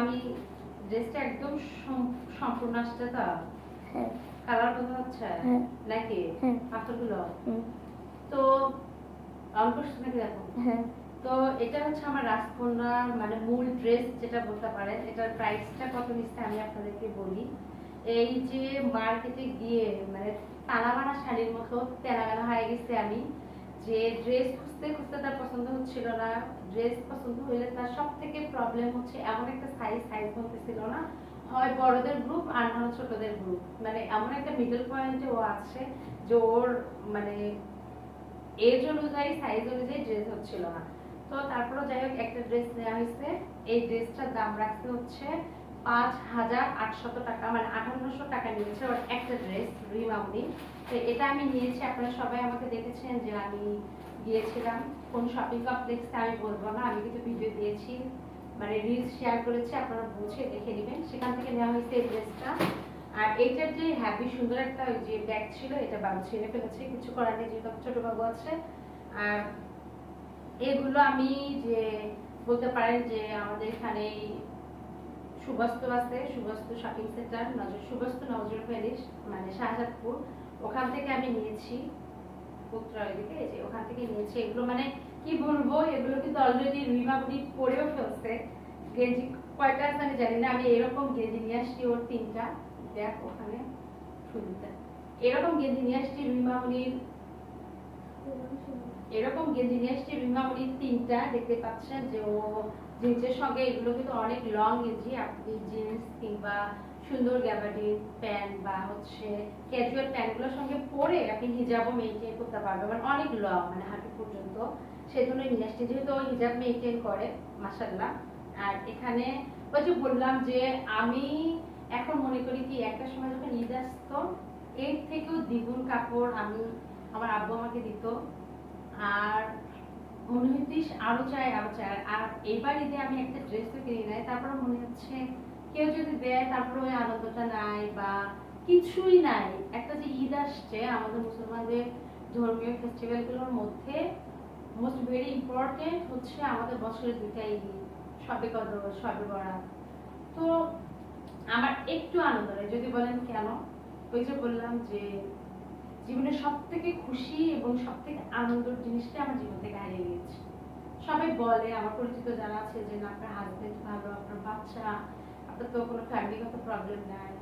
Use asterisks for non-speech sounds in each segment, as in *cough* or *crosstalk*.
আমি ড্রেসটা একদম সম্পূর্ণ আসছে তো? হ্যাঁ। কালার বোঝা যাচ্ছে? হ্যাঁ। নাকি? হ্যাঁ। পাথরগুলো? তো অল্প নাকি দেখো হ্যাঁ। তো এটা হচ্ছে আমার রাজকন্যার মানে মূল ড্রেস যেটা বলতে পারেন। এটার প্রাইসটা কত নিচ্ছে আমি আপনাদেরকে বলি। এই যে মার্কেটে গিয়ে মানে মানা শাড়ির মতো তেনাগানা হয়ে গেছে আমি। যে ড্রেস খুঁজতে খুঁজতে তার পছন্দ হচ্ছিল না ড্রেস পছন্দ হইলে তার সব থেকে প্রবলেম হচ্ছে এমন একটা সাইজ সাইজ বলতেছিল না হয় বড়দের গ্রুপ আর না ছোটদের গ্রুপ মানে এমন একটা মিডল পয়েন্টে ও আছে যে ওর মানে এজ অনুযায়ী সাইজ অনুযায়ী ড্রেস হচ্ছিল না। তো তারপরে যাই হোক, একটা ড্রেস নেওয়া হয়েছে এই ড্রেসটার দাম রাখতে হচ্ছে পাঁচ হাজার আটশত টাকা মানে টাকা নিয়েছে ওর একটা ড্রেস তো এটা আমি নিয়েছি, আপনারা সবাই আমাকে দেখেছেন যে আমি গিয়েছিলাম। কোন শপিং কমপ্লেক্সে আমি বলব না, আমি কিন্তু ভিডিও দিয়েছি মানে রিলস শেয়ার করেছি, আপনারা বুঝে দেখে নেবেন। সেখান থেকে নেওয়া হয়েছে এই ড্রেসটা আর এইটার যে হ্যাপি সুন্দর একটা ওই যে ব্যাগ ছিল, এটা বাবু ছেড়ে ফেলেছে, কিছু করার নেই আমার ছোট বাবু আছে। আর এগুলো আমি যে বলতে পারেন যে আমাদের এখানে সুবাস্তু আছে সুবাস্তু শপিং সেন্টার নজর সুবাস্তু নজর প্যারিস মানে শাহজাদপুর। ওখান থেকে আমি নিয়েছি ওইদিকে এই যে ওখান থেকে নিয়েছি। এগুলো মানে কি বলব, এগুলো কিন্তু অলরেডি রিমাবুড়ি পরেও ফেলছে। গেঞ্জি কয়টা আছে আমি জানি না, আমি এরকম গেঞ্জি নিয়ে আসছি ওর তিনটা। দেখ ওখানে শুরুতে এরকম গেঞ্জি নিয়ে আসছি রিমাবুড়ির এরকম গেঞ্জি নিয়ে এসছি রিমামুড়ির তিনটা। দেখতে পাচ্ছেন যে ও জিন্সের সঙ্গে এগুলো কিন্তু অনেক লং গেঞ্জি, আপনি জিন্স কিংবা সুন্দর গ্যাবার্ডিন প্যান্ট বা হচ্ছে ক্যাজুয়াল প্যান্টগুলোর সঙ্গে পরে আপনি হিজাবও মেনটেন করতে পারবেন। মানে অনেক লং মানে হাঁটু পর্যন্ত। সেজন্য নিয়ে আসছি, যেহেতু হিজাব মেনটেন করে মাসাল্লাহ আর এখানে ওই বললাম যে আমি এখন মনে করি কি, একটা সময় যখন ঈদ আসতো, এর থেকেও দ্বিগুণ কাপড় আমি আমার আব্বু আমাকে দিত। আর মনে হইতিস আরও চাই আরও চাই আর এবার আমি একটা কিনি মনে হচ্ছে কেউ যদি দেয় ওই আনন্দটা নাই বা কিছুই নাই। একটা যে ঈদ আসছে, আমাদের মুসলমানদের ধর্মীয় মধ্যে মোস্ট ভেরি ইম্পর্টেন্ট হচ্ছে আমাদের বছরের দুইটা ঈদ সবে কদর সবে বরাত। তো আমার একটু আনন্দ নেই যদি বলেন কেন? ওই যে বললাম যে জীবনের সব থেকে খুশি এবং সব থেকে আনন্দের জিনিসটা আমার জীবন থেকে হারিয়ে গিয়েছে। সবাই বলে, আমার পরিচিত যারা আছে যে, না, আপনার হাজবেন্ড ভালো, আপনার বাচ্চা, আপনার তো কোনো ফ্যামিলিগত প্রবলেম নাই।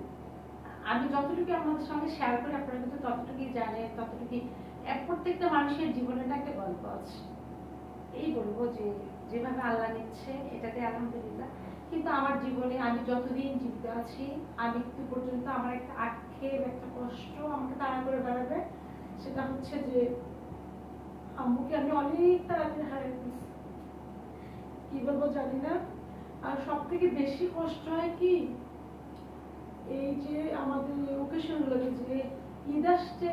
আমি যতটুকু আপনাদের সঙ্গে শেয়ার করি, আপনারা কিন্তু ততটুকুই জানেন, ততটুকুই প্রত্যেকটা মানুষের জীবনের একটা গল্প আছে। এই বলব যে, যেভাবে আল্লাহ নিচ্ছে, এটাতে আলহামদুলিল্লাহ। কিন্তু আমার জীবনে আমি যতদিন জীবিত আছি, আমি একটু পর্যন্ত আমার একটা আক্ষেপ একটা কষ্ট আমাকে তাড়া করে বেড়াবে, সেটা হচ্ছে যে আম্মুকে আমি অনেক তাড়াতাড়ি হারিয়ে দিয়েছি কি বলব জানি না। আর সব থেকে বেশি কষ্ট হয় কি? এই যে আমাদের ওকেশন গুলোতে যে ঈদ আসছে,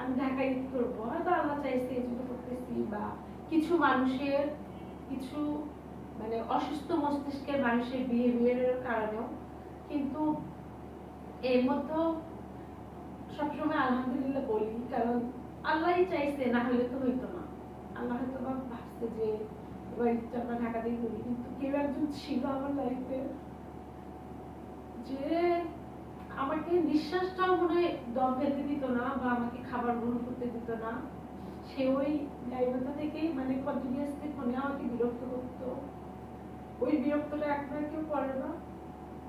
আমি ঢাকা ঈদ করব। হয়তো আল্লাহ চাইছে এই জন্য করতেছি বা কিছু মানুষের, কিছু মানে অসুস্থ মস্তিষ্কের মানুষের বিহেভিয়ারের কারণেও। কিন্তু এর মধ্যেও সবসময় আলহামদুলিল্লাহ বলি, কারণ আল্লাহই চাইছে, না হলে তো হইতো না। আল্লাহ হয়তো বা ভাবছে যে, এবার আমরা ঢাকাতেই করি কিন্তু কেউ একজন ছিল আমার লাইফে যে আমাকে নিঃশ্বাসটাও মনে দম ফেলতে দিত না বা আমাকে খাবার গ্রহণ করতে দিত না। সে ওই লাইব্রেরিটা থেকেই মানে কন্টিনিউয়াসলি ফোনে আমাকে বিরক্ত করতো। ওই বিরক্তটা আর কেউ করে না।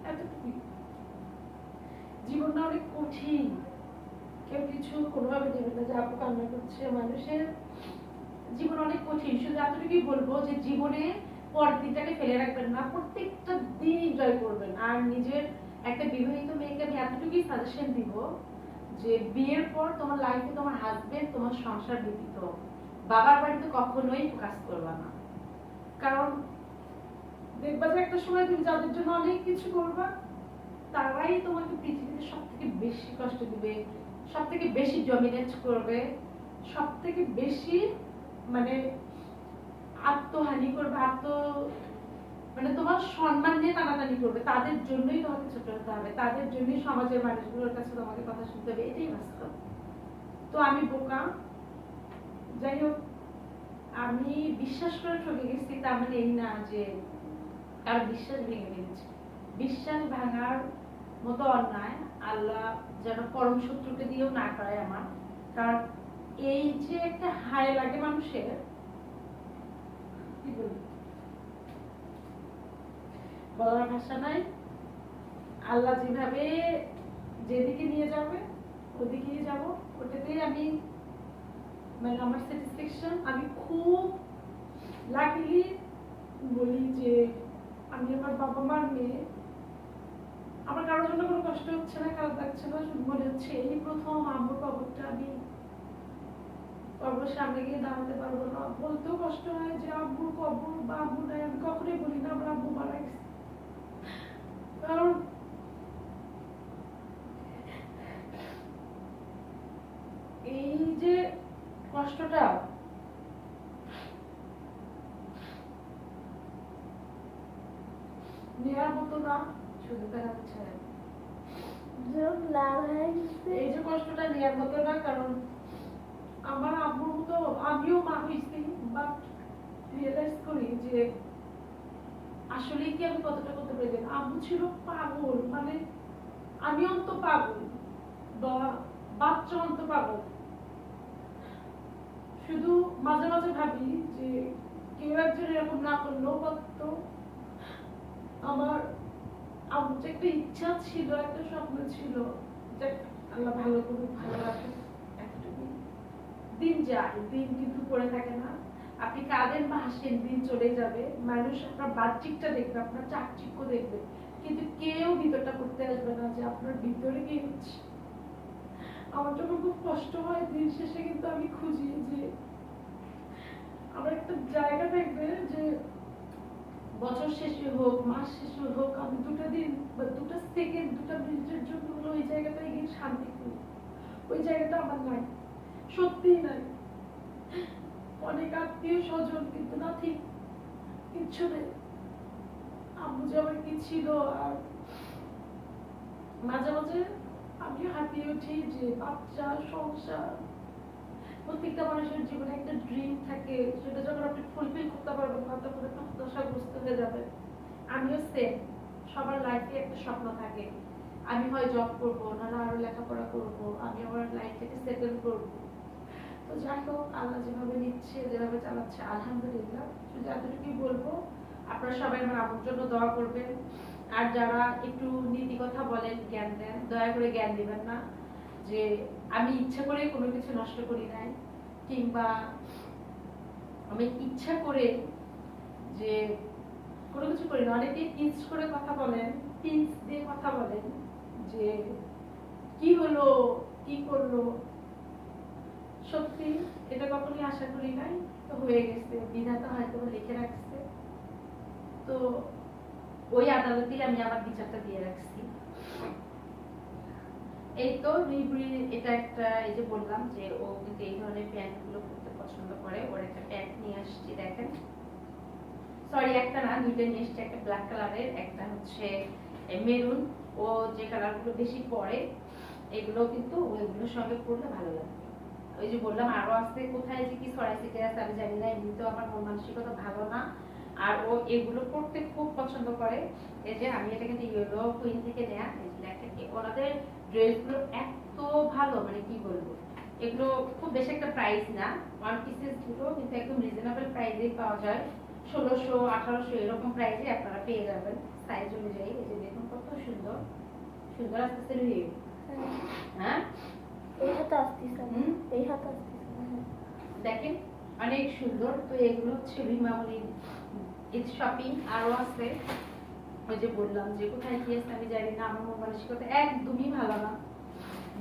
এতটুকুই। জীবনটা অনেক কঠিন। কেউ কিছু কোনোভাবে দেবে না যে আপু কান্না করছে, মানুষের জীবন অনেক কঠিন। শুধু এতটুকুই বলব যে জীবনে পরের দিনটাকে ফেলে রাখবেন না, প্রত্যেকটা দিন এনজয় করবেন। আর নিজের একটা বিবাহিত মেয়েকে আমি এতটুকুই সাজেশন দিব যে বিয়ের পর তোমার লাইফে তোমার হাজবেন্ড তোমার সংসার ব্যতীত। বাবার বাড়িতে কখনোই ফোকাস করবা না। কারণ দেখবা যে একটা সময় তুমি যাদের জন্য অনেক কিছু করবা তারাই তোমাকে পৃথিবীতে সব থেকে বেশি কষ্ট দিবে সব থেকে বেশি ডমিনেট করবে সব থেকে বেশি মানে আত্মহানি করবে, আত্ম মানে তোমার সম্মান নিয়ে টানাটানি করবে। তাদের জন্যই তোমাকে ছোট হতে হবে, তাদের জন্যই সমাজের মানুষগুলোর কাছে তোমাকে কথা শুনতে হবে, এটাই বাস্তব। তো আমি বোকা। যাই হোক, আমি বিশ্বাস করে ঠকে গেছি, তার মানে এই না যে কার বিশ্বাস ভেঙে দিয়েছে। বিশ্বাস ভাঙার মতো অন্যায়, আল্লাহ যেন পরম শত্রুকে দিয়েও না করায় আমার। কারণ এই যে একটা হায় লাগে মানুষের বলার ভাষা নাই। আল্লাহ যেভাবে যেদিকে নিয়ে যাবে, ওদিকেই যাব। ওটাতেই আমি মানে আমার স্যাটিসফ্যাকশন আমি খুব লাকিলি বলি যে, আমি আমার বাবা মার মেয়ে আমার কারোর জন্য কোনো কষ্ট হচ্ছে না, খারাপ লাগছে না শুধু মনে হচ্ছে এই প্রথম আম্মুর কবরটা আমি কবর সামনে গিয়ে দাঁড়াতে পারব না। বলতেও কষ্ট হয় যে আব্বুর কবর বা আব্বু নাই, আমি কখনোই বলি না আমার আব্বু মারা গেছে। কারণ এই যে কষ্টটা নেওয়ার মতো না। মানে বা বাচ্চা অন্ত পাগল। শুধু মাঝে মাঝে ভাবি যে কেউ একজন এরকম না করলেও পারত আমার আমার যে একটা ইচ্ছা ছিল, একটা স্বপ্ন ছিল যে আল্লাহ ভালো করুক, ভালো এতটুকু দিন যায়, দিন কিন্তু পড়ে থাকে না। আপনি কাঁদেন বা দিন চলে যাবে। মানুষ আপনার বাহ্যিকটা দেখবে, আপনার চাকচিক্য দেখবে। কিন্তু কেউ ভিতরটা করতে আসবে না যে আপনার ভিতরে কি হচ্ছে। আমার যখন খুব কষ্ট হয়, দিন শেষে কিন্তু আমি খুঁজি যে, আমার একটা জায়গা থাকবে যে বছর শেষে হোক, মাস শেষে হোক, আমি দুটো দিন বা দুটো সেকেন্ড দুটো মিনিটের জন্য হলো ওই জায়গাটায় গিয়ে শান্তি করি। ওই জায়গাটা আমার নাই। সত্যিই নাই। অনেক আত্মীয় স্বজন কিন্তু না ঠিক কিচ্ছু নেই। যে আমার কি ছিল আর মাঝে মাঝে আমি হাঁপিয়ে উঠি যে বাচ্চা, সংসার প্রত্যেকটা মানুষের জীবনে একটা ড্রিম থাকে, সেটা যখন আপনি ফুলফিল করতে পারবেন না তখন একটা হতাশাগ্রস্ত হয়ে যাবে। আমিও সেম সবার লাইফে একটা স্বপ্ন থাকে। আমি হয় জব করব, নাহলে আরও লেখাপড়া করব, আমি আমার লাইফটাকে সেটেল করব। তো যাই হোক, আল্লাহ যেভাবে নিচ্ছে, যেভাবে চালাচ্ছে, আলহামদুলিল্লাহ। শুধু এতটুকুই বলব, আপনারা সবাই আমার আমার জন্য দোয়া করবেন। আর যারা একটু নীতি কথা বলেন, জ্ঞান দেন, দয়া করে জ্ঞান দিবেন না। যে আমি ইচ্ছা করে কোনো কিছু নষ্ট করি নাই, কিংবা আমি ইচ্ছা করে যে কোনো কিছু করি না। অনেকে পিঞ্চ করে কথা বলেন পিঞ্চ দিয়ে কথা বলেন যে কি হলো, কি করল? সত্যি এটা কখনই আশা করি নাই, তো হয়ে গেছে। বিধাতা হয়তো লিখে রাখছে। তো ওই আদালতেই আমি আমার বিচারটা দিয়ে রাখছি। এই তো রিবরি, এটা একটা এই যে বললাম যে ও কিন্তু এই ধরনের পছন্দ করে। ওর একটা প্যান্ট নিয়ে আসছি, দেখেন। সরি একটা না, দুইটা নিয়ে একটা ব্ল্যাক কালারের একটা হচ্ছে মেরুন ও যে বেশি পরে এগুলো কিন্তু ওইগুলোর সঙ্গে ভালো লাগবে। ওই যে বললাম, আরও আছে, কোথায় যে কি ছড়াই ছিটে আছে, আমি জানি না আমার মন মানসিকতা ভালো না। আর ও এগুলো পড়তে খুব পছন্দ করে। এই যে আমি এটা কিন্তু ইয়েলো কুইন থেকে নেয়া ওনাদের ড্রেসগুলো এত ভালো মানে কি বলব? এগুলো খুব বেশি একটা প্রাইস না। ওয়ান পিসেসগুলো কিন্তু একদম রিজনেবল প্রাইসে পাওয়া যায়। ষোলোশো আঠারোশো এরকম প্রাইসে আপনারা পেয়ে যাবেন সাইজ অনুযায়ী। এই যে দেখুন কত সুন্দর। সুন্দর আসতেছে রিভিউ হ্যাঁ? এই হাতে আসতেছে? এই হাতে আসতেছে। দেখেন অনেক সুন্দর। তো এগুলো হচ্ছে ইট শপিং আরও আছে। ওই যে বললাম যে কোথায় কি আছে আমি জানি না, আমার মন মানসিকতা একদমই ভালো না।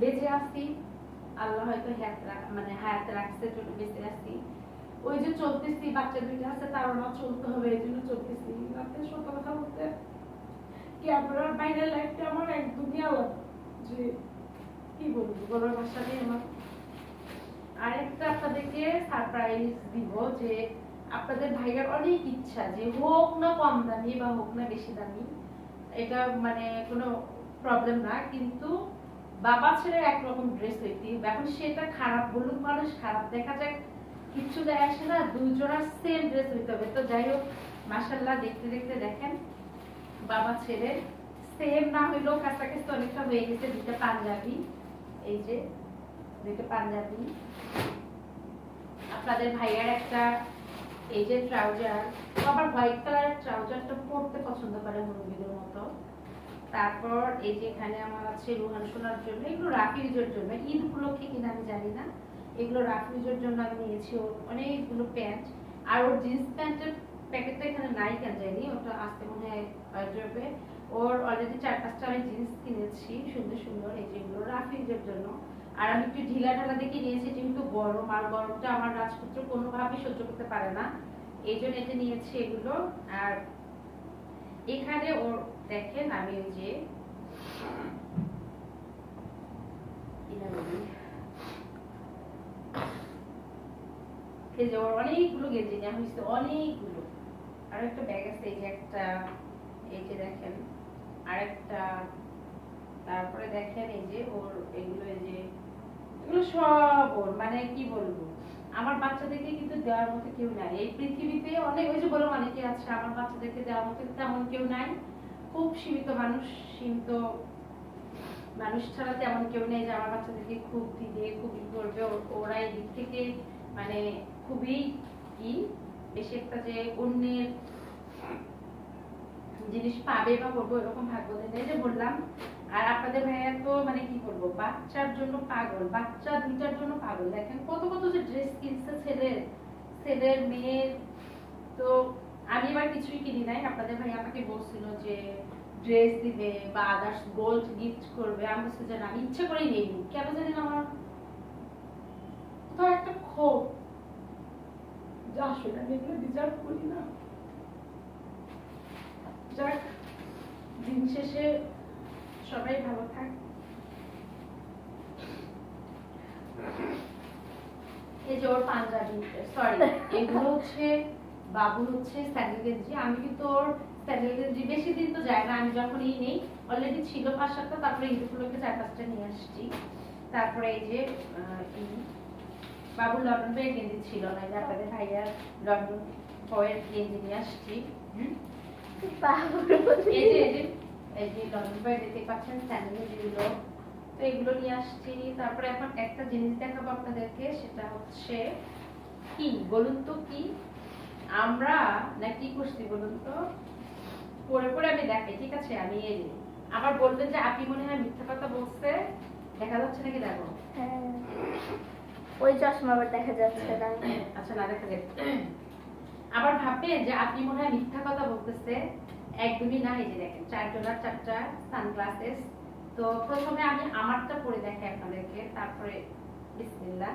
বেঁচে আছি, আল্লাহ হয়তো হায়াত মানে হায়াত রাখছে জন্য বেঁচে আছি। ওই যে চলতেছি, বাচ্চা দুইটা আছে তারও না চলতে হবে, এই জন্য চলতেছি। রাতে সত্য কথা বলতে ক্যামেরার বাইরের লাইফটা আমার একদমই আলাদা। যে কি বলব, বলার ভাষা নেই আমার। আরেকটা আপনাদেরকে সারপ্রাইজ দিব যে আপনাদের ভাইয়ার অনেক ইচ্ছা যে হোক না কম দামি বা হোক না বেশি দামি, এটা মানে কোনো প্রবলেম না, কিন্তু বাবা ছেলে একরকম ড্রেস হইতে এখন সেটা খারাপ বলুক মানুষ, খারাপ দেখা যায় কিচ্ছু যায় আসে না জোড়া সেম ড্রেস হইতে হবে। তো যাই হোক মাসাল্লাহ দেখতে দেখতে দেখেন, বাবা ছেলে সেম না হইলেও কাছাকাছি অনেকটা হয়ে গেছে দুইটা পাঞ্জাবি। এই যে, দুইটা পাঞ্জাবি। আপনাদের ভাইয়ার একটা এই যে ট্রাউজার আবার হোয়াইট কালারের ট্রাউজারটা পরতে পছন্দ করে মতো। তারপর এই যে এখানে আমার আছে রুহান সোনার জন্য, এগুলো রাফিউজের জন্য। ঈদ উপলক্ষে কিনা আমি জানি না। এগুলো জন্য আমি নিয়েছি, ওর অনেকগুলো প্যান্ট। আর ওর জিন্স প্যান্টের প্যাকেটটা এখানে নাই, কেন যায়নি ওটা আসতে মনে হয় ওর অলরেডি চার পাঁচটা আমি জিন্স কিনেছি, সুন্দর সুন্দর, এই যেগুলো রাফিউজের জন্য। আর আমি একটু ঢিলা ঢালা দেখে নিয়েছি যেহেতু গরম, আর গরমটা আমার রাজপুত্র কোনোভাবেই সহ্য করতে পারে না। এই জন্য এটা নিয়েছি এগুলো। আর এখানে ওর, দেখেন আমি ওই যে অনেকগুলো গেঞ্জি নেওয়া হয়েছে, অনেকগুলো। আর একটা ব্যাগ আছে, এই যে একটা, এই যে দেখেন, আরেকটা তারপরে দেখেন এই যে ওর এগুলো, এই যে এগুলো সব ওর মানে কি বলব? আমার বাচ্চাদেরকে কিন্তু দেওয়ার মতো কেউ নাই। এই পৃথিবীতে অনেক, ওই যে অনেকে আছে, আমার বাচ্চাদেরকে দেওয়ার মতো তেমন কেউ নাই। খুব সীমিত মানুষ সীমিত মানুষ ছাড়া তেমন কেউ নেই যে আমার বাচ্চাদেরকে খুব দিবে খুবই করবে ও- ওরা এই দিক থেকে মানে খুবই কি? বেশি একটা যে অন্যের জিনিস পাবে বা করব এরকম ভাগ্য নেই। যে বললাম আর আপনাদের ভাইয়া তো মানে কি করব বাচ্চার জন্য পাগল, বাচ্চা দুইটার জন্য পাগল। দেখেন কত কত যে ড্রেস কিনছে ছেলের ছেলের মেয়ের। তো আমি এবার কিছুই কিনি নাই। আপনাদের ভাই আমাকে বলছিল যে ড্রেস দিবে বা আদার্স গোল্ড গিফট করবে। আমি বলছি যে আমি ইচ্ছে করেই নেইনি। কেন জানি না আমার কোথাও একটা ক্ষোভ। যা আসলে আমি এগুলো ডিজার্ভ করি না। যাক, দিন শেষে সবাই ভালো থাক। এই যে ওর পাঞ্জাবি সরি এগুলো হচ্ছে বাবু হচ্ছে স্যান্ডেল গেঞ্জি আমি কিন্তু ওর স্যান্ডেল গেঞ্জি বেশি দিন তো যায় না আমি যখনই নেই অলরেডি ছিল পাঁচ সাতটা তারপরে চার পাঁচটা নিয়ে আসছি। তারপরে এই যে বাবুর লন্ডন বইয়ের গেঞ্জি ছিল না যে আপনাদের ভাইয়ার লন্ডন বইয়ের গেঞ্জি নিয়ে আসছি। হুম? এই যে এই যে এই যে লন্ডন বই দেখতে পাচ্ছেন স্যান্ডেল তো এগুলো নিয়ে আসছি। তারপরে এখন একটা জিনিস দেখাবো আপনাদেরকে সেটা হচ্ছে কি বলুন তো কি? আমরা না কি করছি বলুন তো? পরে পরে আমি দেখাই ঠিক আছে? আমি এই আবার বলবেন যে আপনি মনে হয় মিথ্যা কথা বলছে দেখা যাচ্ছে নাকি দেখো হ্যাঁ। ওই চশমা আবার দেখা যাচ্ছে না। আচ্ছা না দেখা যায় আবার ভাববেন যে আপনি মনে হয় মিথ্যা কথা বলতেছে। একদমই না এই যে দেখেন চার ডলার চারটা সানগ্লাসেস তো প্রথমে আমি আমারটা পরে দেখাই আপনাদেরকে তারপরে বিসমিল্লাহ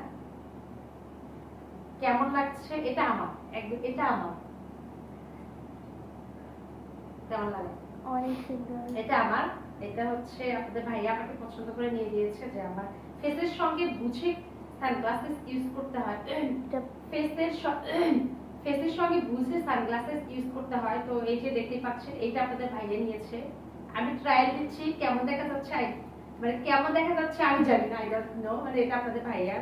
কেমন লাগছে? এটা আমার একদম এটা আমার। কেমন লাগে? এটা আমার এটা হচ্ছে আপনাদের ভাইয়া আমাকে পছন্দ করে নিয়ে দিয়েছে যে আমার ফেসের সঙ্গে বুঝে সানগ্লাসেস ইউজ করতে হয়। ফেসের ফেসের সঙ্গে বুঝে সানগ্লাসেস ইউজ করতে হয়। তো এই যে দেখতে পাচ্ছেন, এইটা আপনাদের ভাইয়া নিয়েছে। আমি ট্রায়াল দিচ্ছি, কেমন দেখা যাচ্ছে? মানে কেমন দেখা যাচ্ছে আমি জানি না আই ডোন্ট নো মানে এটা আপনাদের ভাইয়া।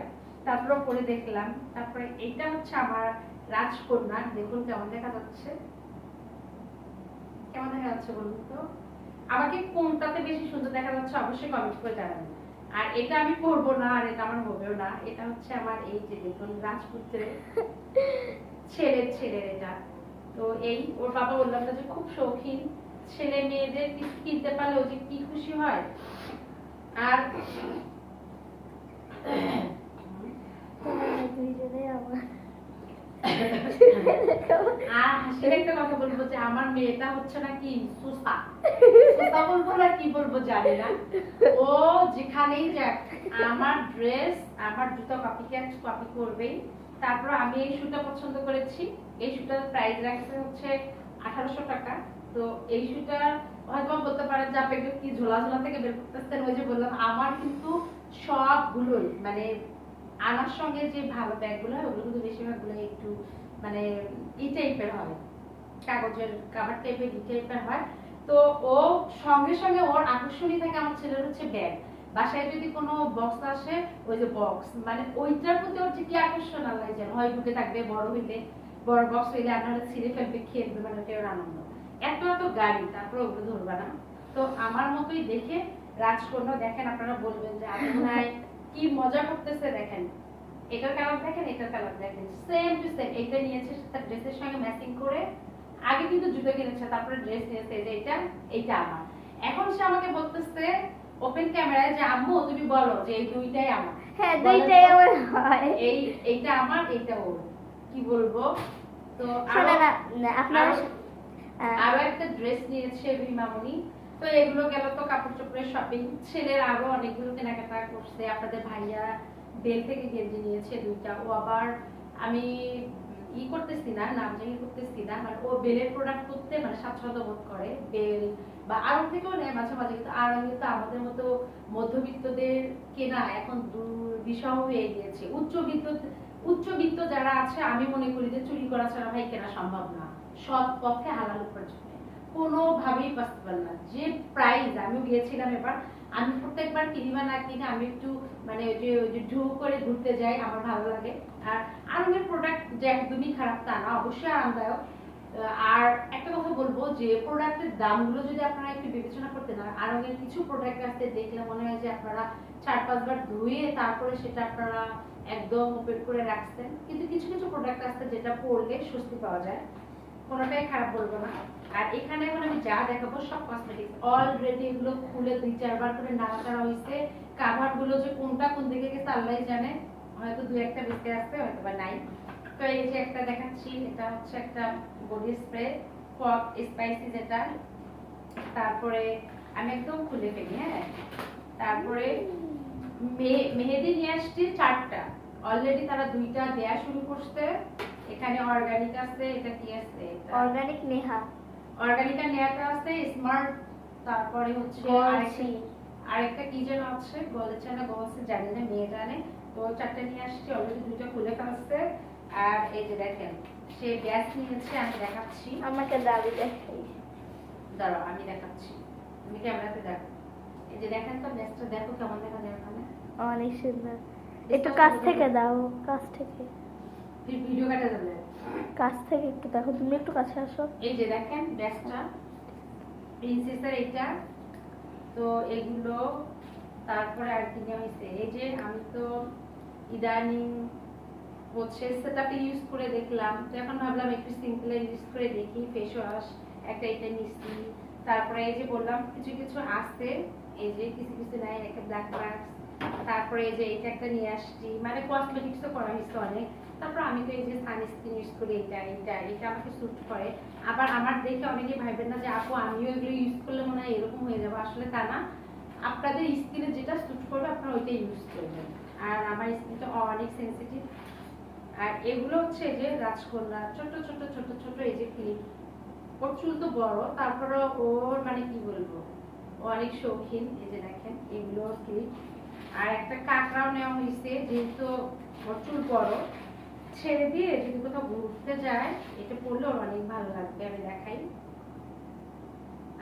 তারপরে পরে দেখলাম। তারপরে এটা হচ্ছে আমার রাজকন্যা। দেখুন কেমন দেখা যাচ্ছে। কেমন দেখা যাচ্ছে বলুন তো? আমাকে কোনটাতে বেশি সুন্দর দেখা যাচ্ছে অবশ্যই কমেন্ট করে জানাবেন। আর এটা আমি পরবো না, আর এটা আমার হবেও না। এটা হচ্ছে আমার এই যে দেখুন রাজপুত্রের *laughs* ছেলের ছেলের এটা তো এই, ওর বাবা বললাম না যে খুব শৌখিন ছেলে মেয়েদের কিছু কিনতে পারলে ও যে কি খুশি হয়? আর কথা বলব যে আমার মেয়েটা হচ্ছে কি বলব জানি না। ও যেখানেই যাক, আমার ড্রেস আমার জুতো কপি কপি করবেই। তারপর আমি এই শুটা পছন্দ করেছি। এই শুটার প্রাইস রাখছে হচ্ছে আঠারোশো টাকা। তো এই শুটা হয়তো বলতে পারেন যে আপনি কি ঝোলা ঝোলা থেকে বের করতেছেন, ওই যে বললাম, আমার কিন্তু সবগুলোই মানে আনার সঙ্গে যে ভালো ব্যাগগুলো হয়, ওগুলো কিন্তু বেশিরভাগগুলো একটু মানে ই টাইপের হয়। কাগজের কাভার টাইপের ই টাইপের হয়। তো ও সঙ্গে সঙ্গে ওর আকর্ষণই থাকে আমার ছেলের হচ্ছে ব্যাগ। বাসায় যদি কোনো বক্স আসে, ওই যে বক্স মানে ওইটার প্রতি যে কি আকর্ষণ আল্লাহ যেন হয় ঢুকে থাকবে, বড় হইলে, বড় বক্স হইলে আপনারা ছিঁড়ে ফেলবে, খেলবে মানে ওটা ওর আনন্দ। এত এত গাড়ি, তারপরে ওগুলো ধরবা না। তো আমার মতোই দেখে রাজকন্যা, দেখেন আপনারা বলবেন যে, আপনি ভাই কি মজা করতেছে দেখেন। এটার কালার দেখেন, এটার কালার দেখেন। সেম টু সেম এটা নিয়েছে, তার ড্রেসের সঙ্গে ম্যাচিং করে, আগে কিন্তু জুতো কিনেছে, তারপরে ড্রেস নিয়েছে যে এটা এইটা আমার। এখন সে আমাকে বলতেছে ওপেন ক্যামেরায় যে আম্মু তুমি বলো যে এই দুইটাই আমার। হ্যাঁ দুইটাই আমার হয়। এই এইটা আমার এইটা ওর। কি বলব? তো আপনার আরো- একটা ড্রেস নিয়েছে রিমামণি তো এগুলো গেল তো কাপড় চোপড়ের শপিং ছেলের আরও অনেকগুলো কেনাকাটা করছে। আপনাদের ভাইয়া বেল থেকে গেঞ্জি নিয়েছে দুইটা। ও আবার আমি ই করতেছি না, নাম জানি করতেছি না মানে ও বেলের প্রোডাক্ট করতে মানে স্বাচ্ছন্দ্য বোধ করে, বেল বা আরও থেকেও নেয় মাঝে মাঝে, কিন্তু আর কিন্তু আমাদের মতো মধ্যবিত্তদের কেনা এখন দুর্বিষহ হয়ে গিয়েছে। উচ্চবিত্ত উচ্চবিত্ত যারা আছে, আমি মনে করি যে চুরি করা ছাড়া ভাই কেনা সম্ভব না। সৎ পথে হালাল উপার্জনে। কোনোভাবেই পসিবল না। যে প্রাইস আমিও গিয়েছিলাম এবার, আমি প্রত্যেকবার কিনি বা না কিনে, আমি একটু মানে ওই যে ওই যে ঢু করে ঘুরতে যাই, আমার ভালো লাগে। আর আরঙের প্রোডাক্ট যে একদমই খারাপ তা না, অবশ্যই আরামদায়ক। আর একটা কথা বলব যে প্রোডাক্টের দামগুলো যদি আপনারা একটু বিবেচনা করতে না আরঙের কিছু প্রোডাক্ট আছে দেখলে মনে হয় যে আপনারা চার পাঁচবার ধুয়ে তারপরে সেটা আপনারা একদম ওপেন করে রাখছেন। কিন্তু কিছু কিছু প্রোডাক্ট আছে যেটা পরলে স্বস্তি পাওয়া যায়। কোনোটাই খারাপ বলব না। আর এখানে এখন আমি যা দেখাবো সব কসমেটিক্স অলরেডি এগুলো খুলে দুই, চারবার করে নাড়াচাড়া হয়েছে কাভারগুলো যে কোনটা কোন দিকে গেছে আল্লাহ জানে। হয়তো দুই একটা বেঁচে আছে হয়তো বা নাই। তো এই যে একটা দেখাচ্ছি এটা হচ্ছে একটা বডি স্প্রে ফক স্পাইসি যেটা। তারপরে আমি একদম খুলে ফেলি হ্যাঁ? তারপরে মেহেদি নিয়ে আসছি চারটা। অলরেডি তারা দুইটা দেয়া শুরু করছে। এখানে অর্গানিক আছে এটা কি আছে? অর্গানিক নেহা। অর্গানিকা নেয়াটা আছে স্মার্ট তারপরে হচ্ছে আরেকটা- কি যেন আছে বলেছে না গলছে জানি না মেয়ে জানে তো চারটা নিয়ে আসছি অলরেডি দুইটা খুলে ফেলছে। আর এই যে দেখেন সে গ্যাস নিয়েছে আমি দেখাচ্ছি। আমাকে দাবি দেখাই। দাঁড়াও আমি দেখাচ্ছি। তুমি ক্যামেরাতে দেখো। এই যে দেখেন তো গ্যাসটা দেখো কেমন দেখা যায় ওখানে। অনেক সুন্দর। একটু কাছ থেকে দাও কাছ থেকে। ভিডিও কাটা যাবে। কাছ থেকে একটু দেখো তুমি একটু কাছে আসো। এই যে দেখেন ব্যাগটা প্রিন্সেসের এটা তো এগুলো তারপরে আর কি নেওয়া হয়েছে? এই যে আমি তো ইদানিং হচ্ছে সেটাকে ইউজ করে দেখলাম। তো এখন ভাবলাম একটু সিম্পলে ইউজ করে দেখি ফেস ওয়াশ একটা এটা নিচ্ছি তারপরে এই যে বললাম, কিছু কিছু আছে, এই যে কিছু কিছু নাই, একটা ব্ল্যাক মার্কস তারপরে এই যে এটা একটা নিয়ে আসছি। মানে কসমেটিক্সও করা হয়েছে অনেক। তারপর আমি তো এই যে সানস্ক্রিন ইউজ করি, এটা এটা এটা আমাকে স্যুট করে। আবার আমার দেখে অনেকে ভাববেন না যে, আপু, আমিও এগুলো ইউজ করলে মনে হয় এরকম হয়ে যাব। আসলে তা না। আপনাদের স্কিনে যেটা স্যুট করবে, আপনারা ওইটাই ইউজ করবেন। আর আমার স্কিনটা অনেক সেনসিটিভ আর এগুলো হচ্ছে যে রাজকন্যা, ছোট ছোট ছোট ছোট এই যে ক্লিপ। ওর চুল তো বড় তারপরে ওর মানে কি বলব? অনেক শৌখিন, এই যে দেখেন, এগুলো ক্লিপ। আর একটা কাঁকড়াও নেওয়া হয়েছে, যেহেতু ওর চুল বড়, ছেড়ে দিয়ে যদি কোথাও ঘুরতে যায়, এটা পরলে ওর অনেক ভালো লাগবে, আমি দেখাই।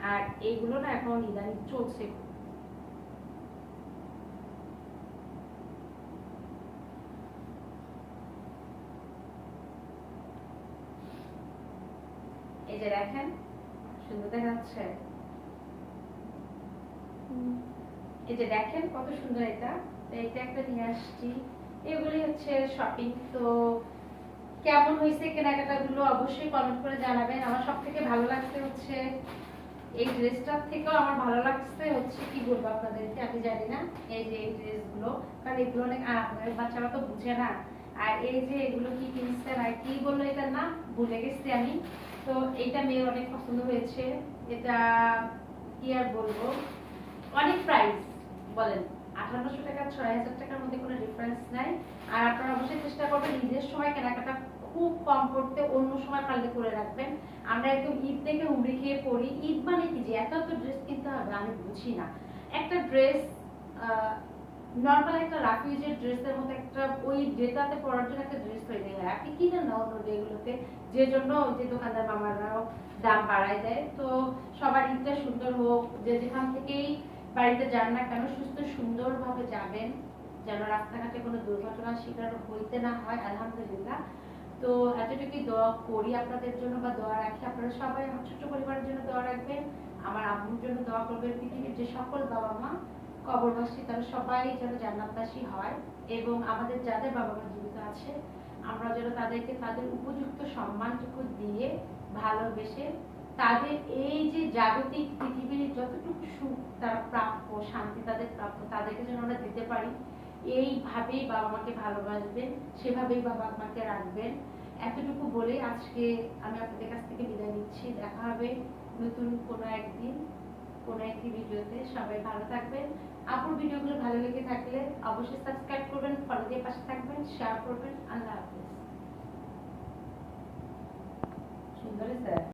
আর এইগুলো না এখন ইদানিং চলছে। এই যে দেখেন, সুন্দর এই যে দেখেন কত সুন্দর এটা। একটা নিয়ে আসছি। এগুলি হচ্ছে শপিং তো কেমন হয়েছে কেনাকাটা গুলো অবশ্যই কমেন্ট করে জানাবেন। আমার সব থেকে ভালো লাগছে হচ্ছে এই ড্রেসটার থেকেও আমার ভালো লাগছে হচ্ছে কি বলব আপনাদেরকে, আমি জানি না এই যে এই ড্রেসগুলো কারণ এগুলো অনেক বাচ্চারা তো বুঝে না। আর এই যে এগুলো কি কিনছে আর কি বলল এটার নাম? ভুলে গেছি আমি। তো এইটা মেয়ের অনেক পছন্দ হয়েছে। এটা কি আর বলব? অনেক প্রাইস বলেন। আঠারোশো টাকা, ছয় হাজার টাকার মধ্যে কোনো ডিফারেন্স নাই। আর আপনারা অবশ্যই চেষ্টা করবেন ঈদের সময় কেনাকাটা খুব কম করতে, অন্য সময় পারলে করে রাখবেন। আমরা একদম ঈদ থেকে হুমড়ি খেয়ে পড়ি। ঈদ মানে কি যে এত এত ড্রেস কিনতে হবে, আমি বুঝি না। একটা ড্রেস নর্মাল একটা রাফিউজের ড্রেসের মতো একটা, ওই ডেটাতে পরার জন্য একটা ড্রেস তৈরি হয়। আপনি কিনে না অন্য ডেগুলোতে যে জন্য যে দোকানদার মামারাও দাম বাড়ায় দেয়। তো সবার ঈদটা সুন্দর হোক, যে যেখান থেকেই বাড়িতে যান না কেন, সুস্থ সুন্দরভাবে যাবেন, যেন রাস্তাঘাটে কোনো দুর্ঘটনার শিকার হইতে না হয়, আলহামদুলিল্লাহ। তো এতটুকুই দোয়া করি আপনাদের জন্য বা দোয়া রাখি। আপনারা সবাই আমার ছোট্ট পরিবারের জন্য দোয়া রাখবেন। আমার আম্মুর জন্য দোয়া করবেন পৃথিবীর যে সকল বাবা মা কবরবাসী, তারা সবাই যেন জান্নাতবাসী হয় এবং আমাদের যাদের বাবা মা জীবিত আছে, আমরা যেন তাদেরকে তাদের উপযুক্ত সম্মানটুকু দিয়ে ভালোবেসে তাদের এই যে জাগতিক পৃথিবীর যতটুকু সুখ, তারা প্রাপ্য, শান্তি তাদের প্রাপ্য, তাদেরকে যেন আমরা দিতে পারি, এইভাবেই বাবা মাকে ভালোবাসবেন, সেভাবেই বাবা মাকে রাখবেন। এতটুকু বলে আজকে আমি আপনাদের কাছ থেকে বিদায় নিচ্ছি। দেখা হবে নতুন কোনো একদিন, কোনো একটি ভিডিওতে। সবাই ভালো থাকবেন। আপুর ভিডিওগুলো ভালো লেগে থাকলে অবশ্যই সাবস্ক্রাইব করবেন ফলো দিয়ে পাশে থাকবেন শেয়ার করবেন, আল্লাহ হাফিজ। সুন্দর স্যার।